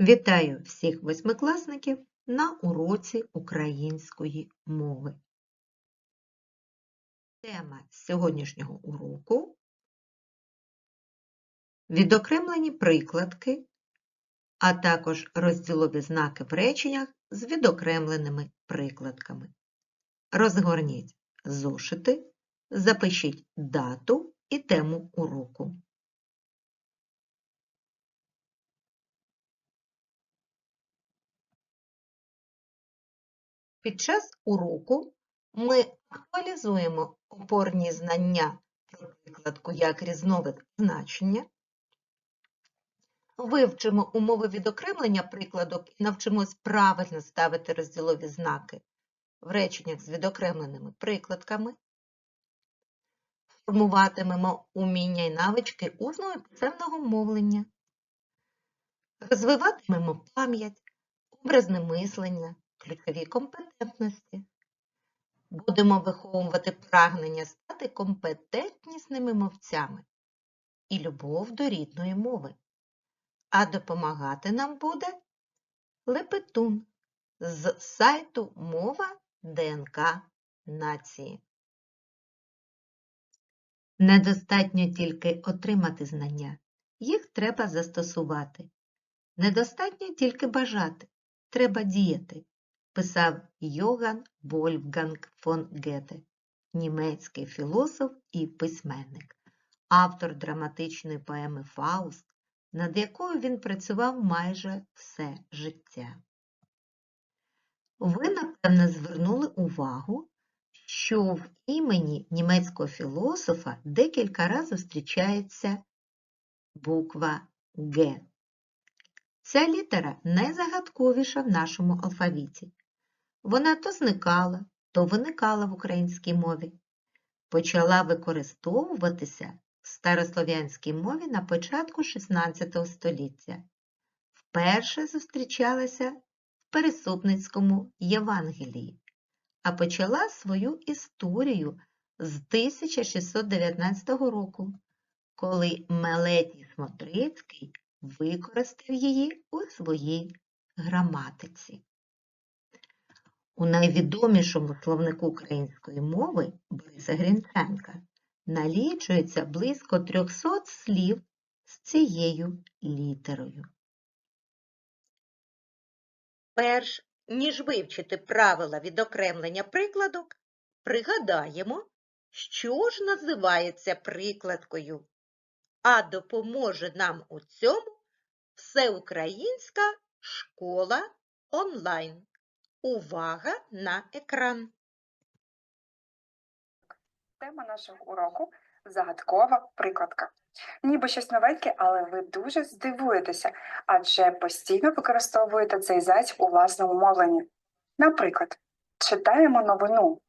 Вітаю всіх восьмикласників на уроці української мови. Тема сьогоднішнього уроку відокремлені прикладки, а також розділові знаки в реченнях з відокремленими прикладками. Розгорніть зошити, запишіть дату і тему уроку. Під час уроку ми актуалізуємо опорні знання про прикладку як різновид значення, вивчимо умови відокремлення прикладок і навчимось правильно ставити розділові знаки в реченнях з відокремленими прикладками, формуватимемо уміння і навички усного і писемного мовлення, розвиватимемо пам'ять, образне мислення, ключові компетентності. Будемо виховувати прагнення стати компетентнісними мовцями і любов до рідної мови. А допомагати нам буде Лепетун з сайту Мова ДНК Нації. Недостатньо тільки отримати знання, їх треба застосувати. Недостатньо тільки бажати, треба діяти, писав Йоган Вольфганг фон Гете, німецький філософ і письменник, автор драматичної поеми Фауст, над якою він працював майже все життя. Ви, напевне, звернули увагу, що в імені німецького філософа декілька разів зустрічається буква Г. Ця літера найзагадковіша в нашому алфавіті. Вона то зникала, то виникала в українській мові. Почала використовуватися в старослов'янській мові на початку XVI століття. Вперше зустрічалася в Пересупницькому Євангелії, а почала свою історію з 1619 року, коли Мелетій Смотрицький використав її у своїй граматиці. У найвідомішому словнику української мови Бориса Грінченка налічується близько 300 слів з цією літерою. Перш ніж вивчити правила відокремлення прикладок, пригадаємо, що ж називається прикладкою, а допоможе нам у цьому Всеукраїнська школа онлайн. Увага на екран! Тема нашого уроку загадкова прикладка. Ніби щось новеньке, але ви дуже здивуєтеся, адже постійно використовуєте цей засіб у власному мовленні. Наприклад, читаємо новину.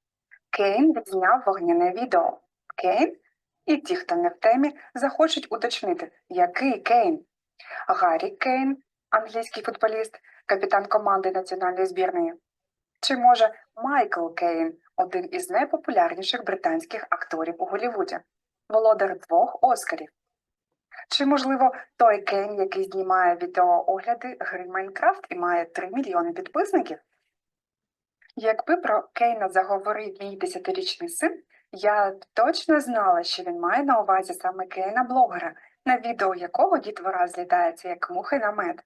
Кейн відзняв вогняне відео. Кейн і ті, хто не в темі, захочуть уточнити, який Кейн. Гаррі Кейн, англійський футболіст, капітан команди національної збірної. Чи може Майкл Кейн, один із найпопулярніших британських акторів у Голлівуді, володар двох Оскарів? Чи, можливо, той Кейн, який знімає відеоогляди гри Майнкрафт і має 3 мільйони підписників? Якби про Кейна заговорив мій десятирічний син, я точно знала, що він має на увазі саме Кейна блогера, на відео якого дітвора злітається як мухи на мед.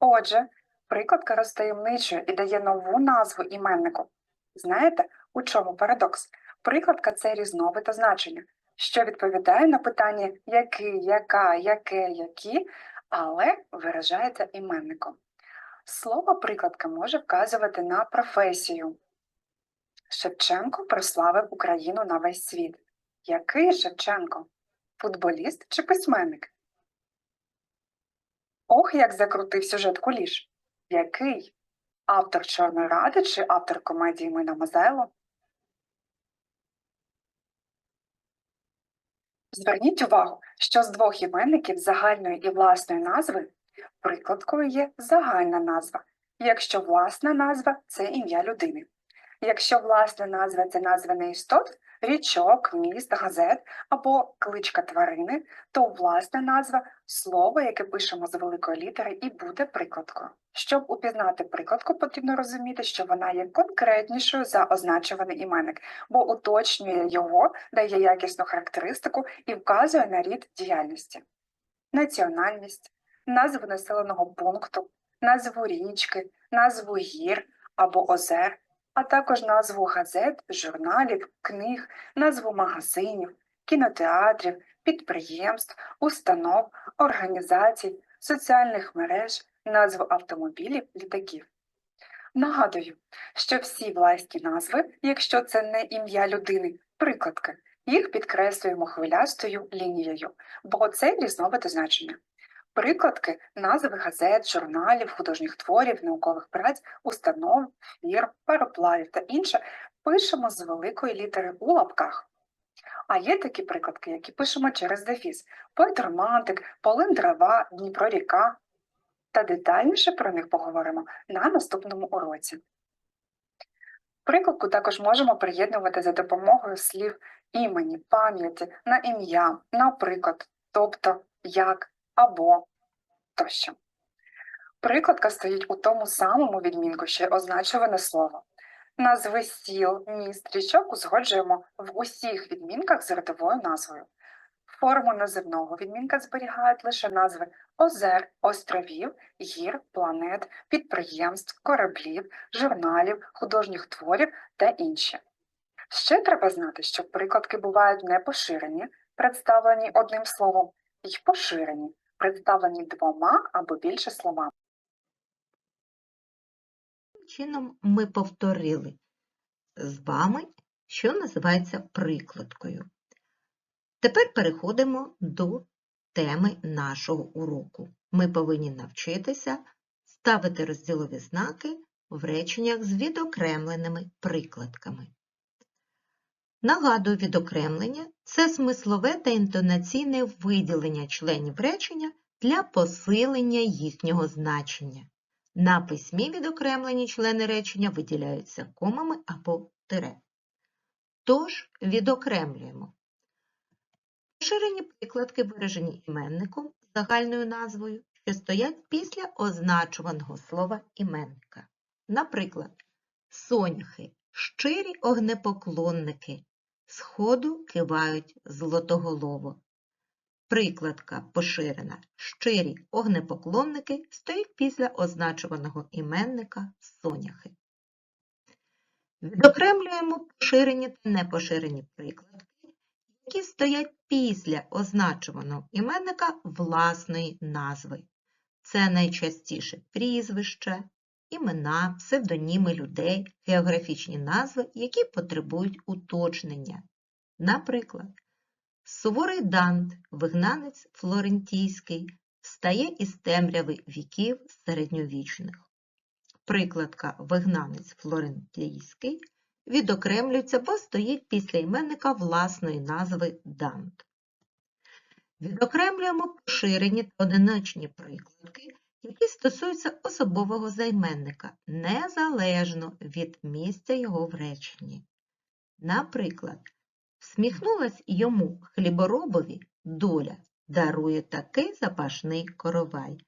Отже, прикладка розтаємничує і дає нову назву іменнику. Знаєте, у чому парадокс? Прикладка це різновид значення, що відповідає на питання який, яка, яке, які, але виражається іменником. Слово прикладка може вказувати на професію. Шевченко прославив Україну на весь світ. Який Шевченко? Футболіст чи письменник? Ох, як закрутив сюжет куліш. Який? Автор Чорної ради чи автор комедії Мина Мазайло? Зверніть увагу, що з двох іменників загальної і власної назви прикладкою є загальна назва, якщо власна назва це ім'я людини. Якщо власна назва це назва неістот, річок, міст, газет або кличка тварини, то власна назва слово, яке пишемо з великої літери, і буде прикладкою. Щоб упізнати прикладку, потрібно розуміти, що вона є конкретнішою за означуваний іменник, бо уточнює його, дає якісну характеристику і вказує на рід діяльності. Національність, назву населеного пункту, назву річки, назву гір або озер, а також назву газет, журналів, книг, назву магазинів, кінотеатрів, підприємств, установ, організацій, соціальних мереж, назву автомобілів, літаків. Нагадую, що всі власні назви, якщо це не ім'я людини, прикладки, їх підкреслюємо хвилястою лінією, бо це різновиди значення. Прикладки назви газет, журналів, художніх творів, наукових праць, установ, фірм, пароплавів та інше пишемо з великої літери у лапках. А є такі прикладки, які пишемо через дефіс поет романтик, полин дрова, Дніпро ріка. Та детальніше про них поговоримо на наступному уроці. Прикладку також можемо приєднувати за допомогою слів імені, пам'яті, на ім'я, наприклад, тобто, як, або тощо. Прикладка стоїть у тому самому відмінку, що означуване слово. Назви сіл, міст, річок узгоджуємо в усіх відмінках з родовою назвою. Форму називного відмінка зберігають лише назви озер, островів, гір, планет, підприємств, кораблів, журналів, художніх творів та інші. Ще треба знати, що прикладки бувають не поширені, представлені одним словом, і поширені, представлені двома або більше словами. Таким чином ми повторили з вами, що називається прикладкою. Тепер переходимо до теми нашого уроку. Ми повинні навчитися ставити розділові знаки в реченнях з відокремленими прикладками. Нагадую, відокремлення це смислове та інтонаційне виділення членів речення для посилення їхнього значення. На письмі відокремлені члени речення виділяються комами або тире. Тож відокремлюємо. Поширені прикладки виражені іменником загальною назвою, що стоять після означуваного слова іменника. Наприклад, соняхи – щирі огнепоклонники, сходу кивають злотоголово. Прикладка поширена щирі огнепоклонники стоїть після означуваного іменника соняхи. Відокремлюємо поширені та непоширені прикладки, які стоять після означуваного іменника власної назви. Це найчастіше прізвище, імена, псевдоніми людей, географічні назви, які потребують уточнення. Наприклад, Суворий Дант, вигнанець флорентійський, встає із темряви віків середньовічних. Прикладка вигнанець флорентійський відокремлюється, бо стоїть після іменника власної назви Дант. Відокремлюємо поширені та одиночні прикладки, які стосуються особового займенника, незалежно від місця його в реченні. Наприклад, Всміхнулась йому хліборобові доля, дарує такий запашний коровай.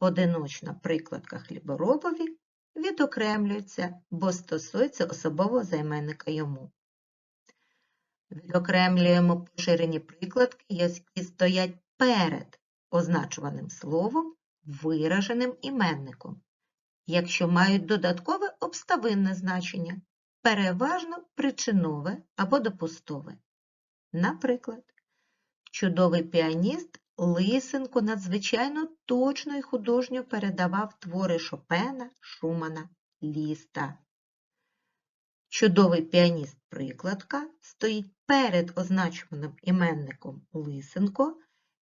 Одиночна прикладка хліборобові відокремлюється, бо стосується особового займенника йому. Відокремлюємо поширені прикладки, які стоять перед означуваним словом, вираженим іменником, якщо мають додаткове обставинне значення переважно причинове або допустове. Наприклад, чудовий піаніст Лисенко надзвичайно точно і художньо передавав твори Шопена, Шумана, Ліста. Чудовий піаніст прикладка стоїть перед означуваним іменником Лисенко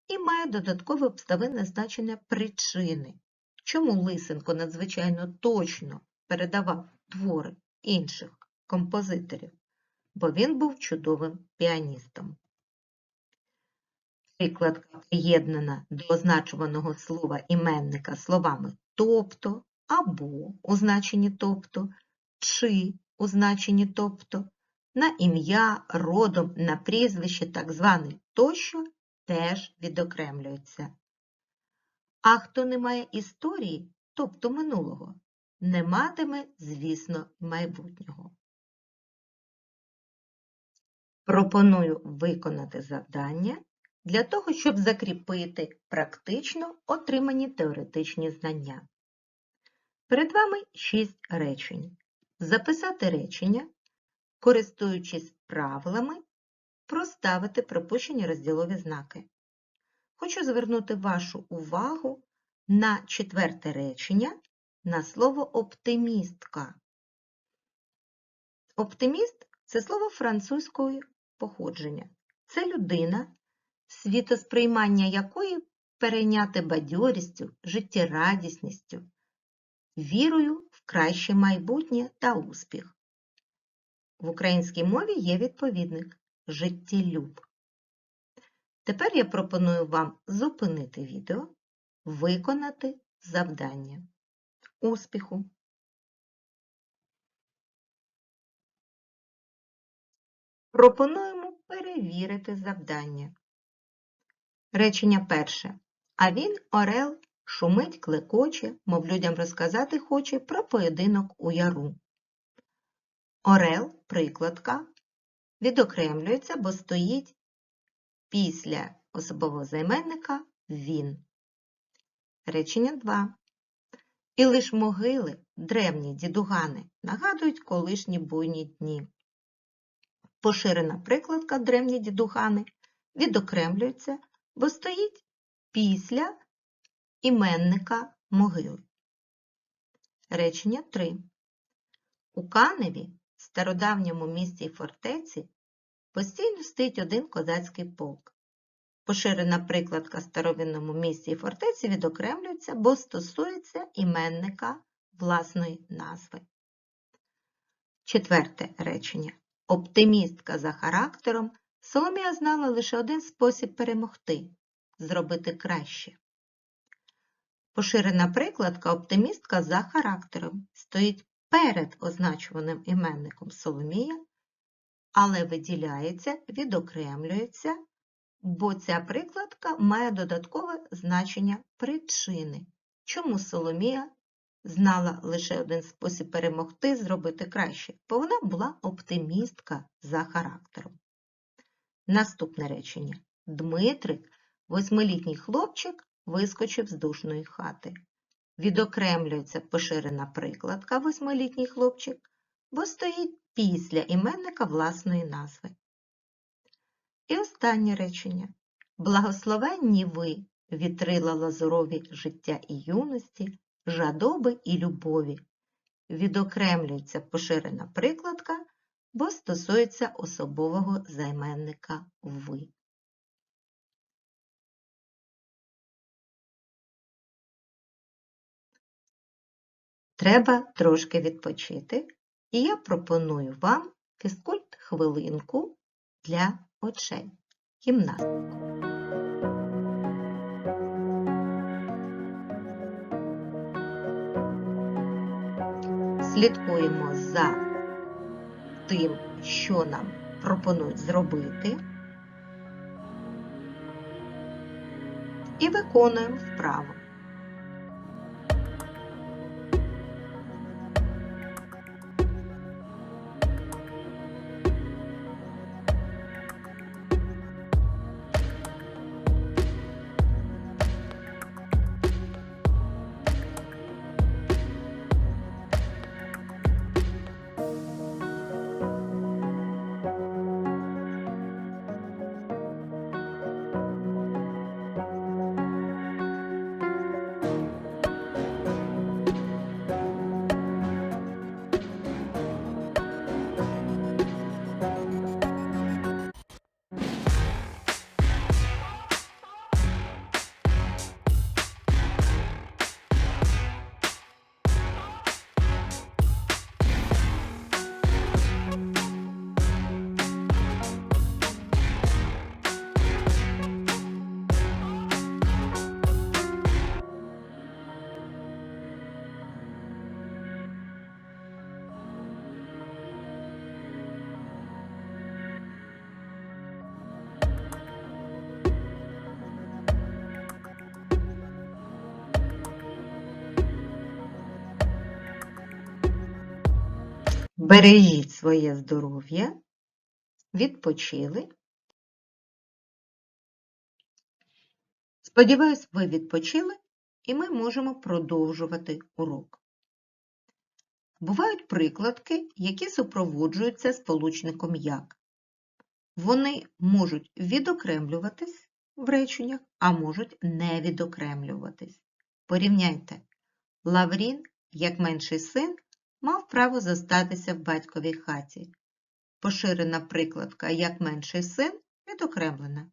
і має додаткове обставинне значення причини. Чому Лисенко надзвичайно точно передавав твори інших композиторів, бо він був чудовим піаністом. Прикладка приєднана до означуваного слова іменника словами тобто або у значенні тобто, чи у значенні тобто, на ім'я, родом, на прізвище, так званий тощо теж відокремлюється. А хто не має історії, тобто минулого, не матиме, звісно, майбутнього. Пропоную виконати завдання для того, щоб закріпити практично отримані теоретичні знання. Перед вами шість речень. Записати речення, користуючись правилами, проставити пропущені розділові знаки. Хочу звернути вашу увагу на четверте речення на слово оптимістка. Оптиміст це слово французького походження. Це людина, світосприймання якої перейняти бадьорістю, життєрадісністю, вірою в краще майбутнє та успіх. В українській мові є відповідник життєлюб. Тепер я пропоную вам зупинити відео, виконати завдання. Успіху! Пропонуємо перевірити завдання. Речення перше. А він, Орел, шумить, клекоче, мов людям розказати хоче про поєдинок у яру. Орел, прикладка, відокремлюється, бо стоїть після особового займенника він. Речення 2. І лиш могили, древні дідугани, нагадують колишні буйні дні. Поширена прикладка древні дідугани відокремлюється, бо стоїть після іменника могили. Речення 3. У Каневі, стародавньому місті й фортеці, постійно стоїть один козацький полк. Поширена прикладка старовинному місті і фортеці відокремлюється, бо стосується іменника власної назви. Четверте речення. Оптимістка за характером Соломія знала лише один спосіб перемогти – зробити краще. Поширена прикладка оптимістка за характером стоїть перед означуваним іменником Соломія, але виділяється, відокремлюється, бо ця прикладка має додаткове значення причини, чому Соломія знала лише один спосіб перемогти, зробити краще, бо вона була оптимістка за характером. Наступне речення. Дмитрик, восьмилітній хлопчик, вискочив з душної хати. Відокремлюється поширена прикладка восьмилітній хлопчик, бо стоїть після іменника власної назви. І останнє речення. Благословенні ви, вітрила лазурові життя і юності, жадоби і любові. Відокремлюється поширена прикладка, бо стосується особового займенника ви. Треба трошки відпочити, і я пропоную вам фізкульт хвилинку для очей. Гімнастику. Слідкуємо за тим, що нам пропонують зробити, і виконуємо вправо. Бережіть своє здоров'я, відпочили. Сподіваюсь, ви відпочили, і ми можемо продовжувати урок. Бувають прикладки, які супроводжуються сполучником як. Вони можуть відокремлюватись в реченнях, а можуть не відокремлюватись. Порівняйте. Лаврін, як менший син, мав право зостатися в батьковій хаті. Поширена прикладка як менший син відокремлена.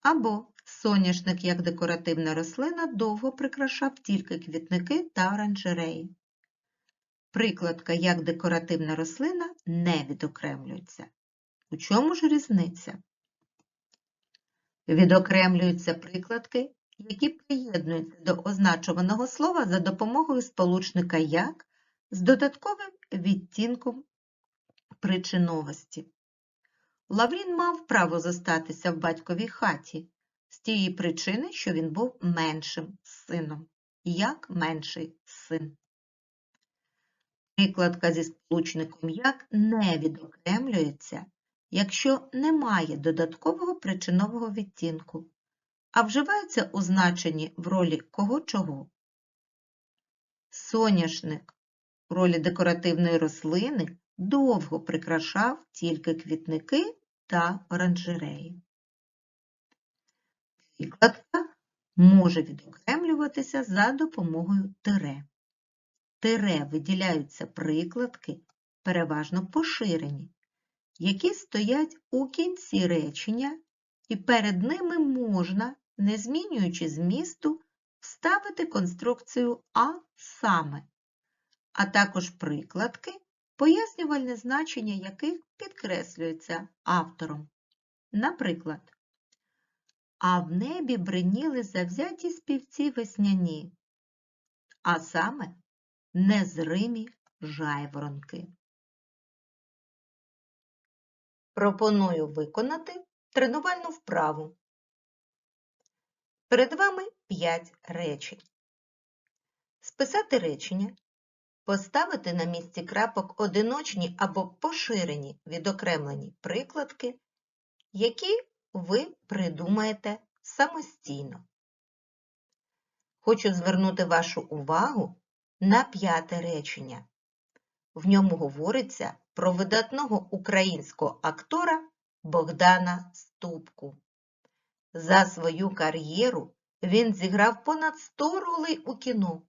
Або соняшник як декоративна рослина довго прикрашав тільки квітники та оранжереї. Прикладка як декоративна рослина не відокремлюється. У чому ж різниця? Відокремлюються прикладки, які приєднуються до означуваного слова за допомогою сполучника як з додатковим відтінком причиновості. Лаврін мав право зостатися в батьковій хаті з тієї причини, що він був меншим сином, як менший син. Прикладка зі сполучником як не відокремлюється, якщо немає додаткового причинового відтінку, а вживається у значенні в ролі кого-чого. Соняшник в ролі декоративної рослини довго прикрашав тільки квітники та оранжереї. Прикладка може відокремлюватися за допомогою тире. Тире виділяються прикладки, переважно поширені, які стоять у кінці речення, і перед ними можна, не змінюючи змісту, вставити конструкцію а саме, а також прикладки, пояснювальне значення яких підкреслюється автором. Наприклад, а в небі бриніли завзяті співці весняні, а саме незримі жайворонки. Пропоную виконати тренувальну вправу. Перед вами 5 речень. Списати речення, поставити на місці крапок одиночні або поширені відокремлені прикладки, які ви придумаєте самостійно. Хочу звернути вашу увагу на п'яте речення. В ньому говориться про видатного українського актора Богдана Ступку. За свою кар'єру він зіграв понад 100 ролей у кіно.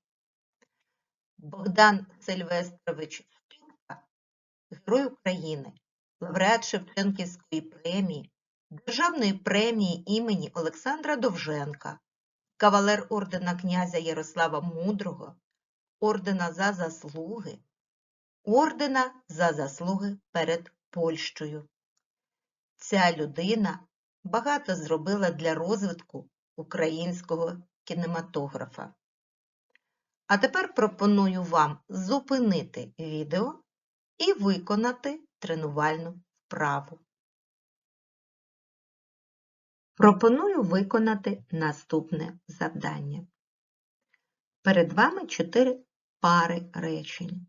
Богдан Сильвестрович Ступка – Герой України, лауреат Шевченківської премії, Державної премії імені Олександра Довженка, кавалер ордена князя Ярослава Мудрого, ордена за заслуги, ордена за заслуги перед Польщею. Ця людина багато зробила для розвитку українського кінематографа. А тепер пропоную вам зупинити відео і виконати тренувальну вправу. Пропоную виконати наступне завдання. Перед вами чотири пари речень.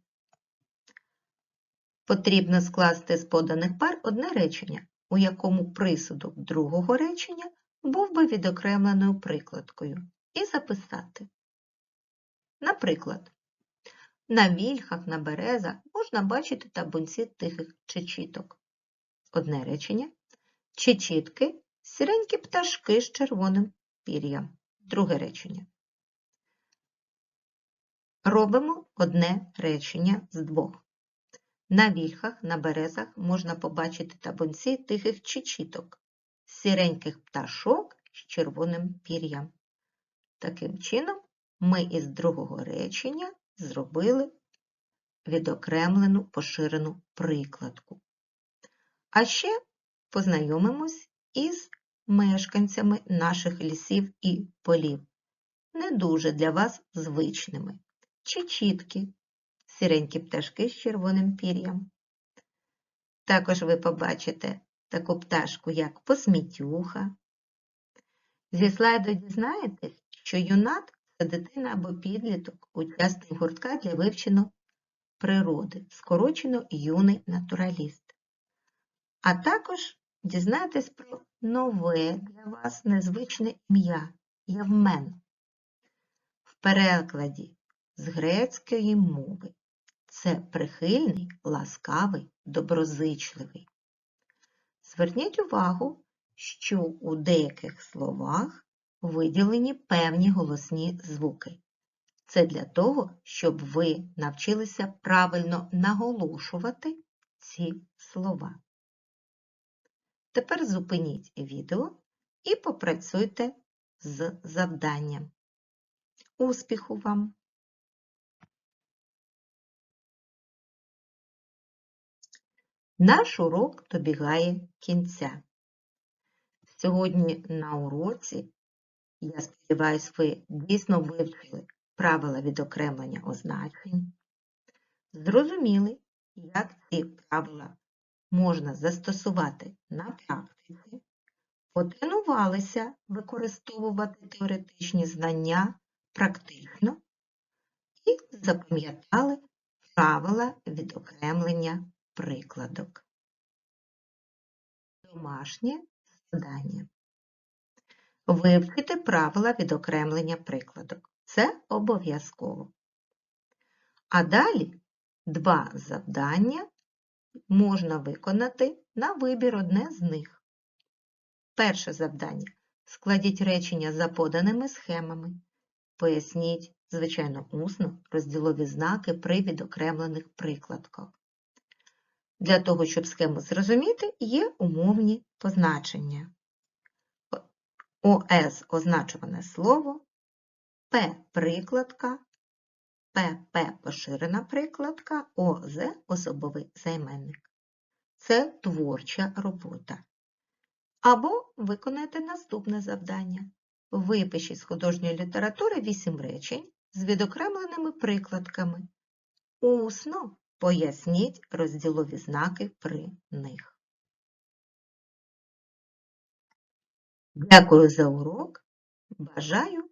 Потрібно скласти з поданих пар одне речення, у якому присудок другого речення був би відокремленою прикладкою, і записати. Наприклад, на вільхах, на березах можна бачити табунці тихих чечіток. Одне речення. Чечітки – сіренькі пташки з червоним пір'ям. Друге речення. Робимо одне речення з двох. На вільхах, на березах можна побачити табунці тихих чечіток, сіреньких пташок з червоним пір'ям. Таким чином, ми із другого речення зробили відокремлену поширену прикладку. А ще познайомимось із мешканцями наших лісів і полів, не дуже для вас звичними. Чечітки, сіренькі пташки з червоним пір'ям. Також ви побачите таку пташку, як посмітюха. Зі слайду дізнаєтесь, що юнат це дитина або підліток, учасник гуртка для вивчення природи, скорочено юний натураліст. А також дізнаєтесь про нове для вас незвичне ім'я Євмен. В перекладі з грецької мови це прихильний, ласкавий, доброзичливий. Зверніть увагу, що у деяких словах виділені певні голосні звуки. Це для того, щоб ви навчилися правильно наголошувати ці слова. Тепер зупиніть відео і попрацюйте з завданням. Успіху вам! Наш урок добігає кінця. Сьогодні на уроці, я сподіваюся, ви дійсно вивчили правила відокремлення означень, зрозуміли, як ці правила можна застосувати на практиці, потренувалися використовувати теоретичні знання практично і запам'ятали правила відокремлення прикладок. Домашнє завдання. Вивчити правила відокремлення прикладок. Це обов'язково. А далі два завдання можна виконати на вибір одне з них. Перше завдання. Складіть речення за поданими схемами. Поясніть, звичайно, усно розділові знаки при відокремлених прикладках. Для того, щоб схему зрозуміти, є умовні позначення. ОС означуване слово, П прикладка, ПП поширена прикладка, ОЗ особовий займенник. Це творча робота. Або виконайте наступне завдання. Випишіть з художньої літератури 8 речень з відокремленими прикладками. Усно поясніть розділові знаки при них. Дякую за урок. Бажаю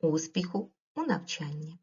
успіху у навчанні.